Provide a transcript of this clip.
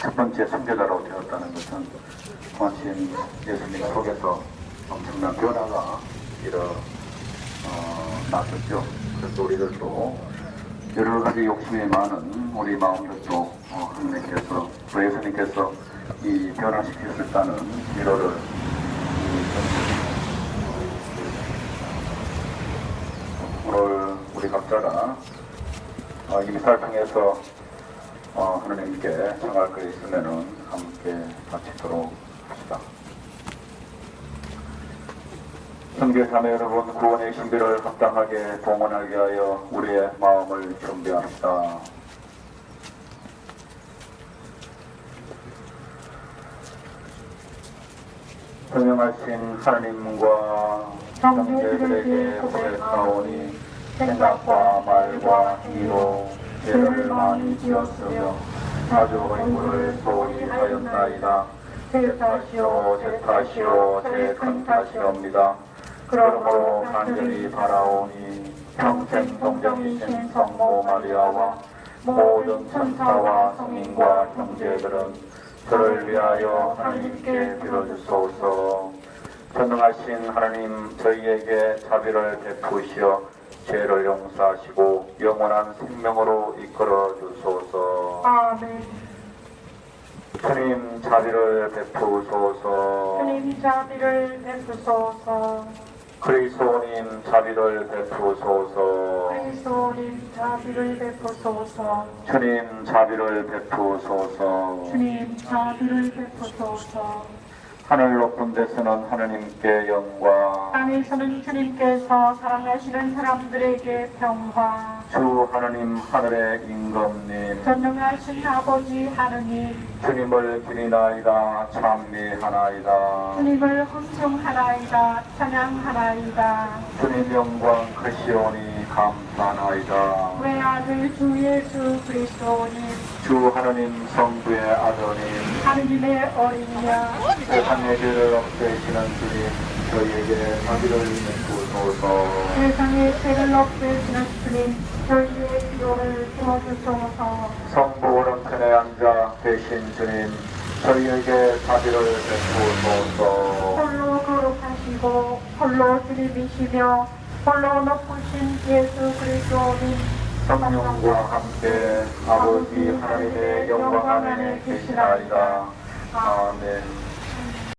첫 번째 순교자로 되었다는 것은 고하신 예수님 속에서 엄청난 변화가 일어났었죠. 그래서 우리들도 여러 가지 욕심이 많은 우리 마음들도 어, 하나님께서 또 예수님께서 이 변화시켰었다는 위로를 오늘 우리 각자가 어, 이 미사를 통해서 어, 하나님께 청할 거 있으면은 함께 바치도록 합시다. 성교사매 여러분 구원의 신비를 합당하게 봉헌하게 하여 우리의 마음을 준비합시다. 선명하신 하나님과 형제들에게 고백하오니 생각과 말과 행위로 죄를 많이 지었으며 자주 의무를 소홀히 하였나이다. 제 탓이요 제 탓이요 제 큰 탓이옵니다. 그러므로 간절히 바라오니 평생 동정이신 성모 마리아와 모든 천사와 성인과 형제들은 저를 위하여 하나님께 빌어주소서 전능하신 하나님 저희에게 자비를 베푸시어 죄를 용서하시고 영원한 생명으로 이끌어 주소서 아멘. 주님 자비를 베푸소서 주님 자비를 베푸소서. 그리스도님 자비를 베푸소서 그리스도님 자비를 베푸소서. 주님 자비를 베푸소서 주님 자비를 베푸소서. 하늘 높은 데서는 하나님께 영광 땅에서는 주님께서 사랑하시는 사람들에게 평화. 주 하나님 하늘의 임금님. 전능하신 아버지 하느님, 주님을 기리나이다 찬미하나이다. 주님을 헌정하나이다, 찬양하나이다. 주님 영광 크시오니 감사나이다. 외아들 주 예수 그리스도님, 주 하나님 성부의 아들님. 하느님의 어린 양, 세상의 죄를 없애시는 주님 저희에게 자비를 베푸소서 세상의 죄를 없애시는 주님, 저희의 기도를 들어주소서. 성부 오른편에 앉아 계신 주님 저희에게 자비를 베푸소서 홀로 거룩하시고 홀로 주님이시며 홀로 높으신 예수 그리스도님 성령과 함께 아버지 하나님의 영광 안에 계시나이다. 아멘.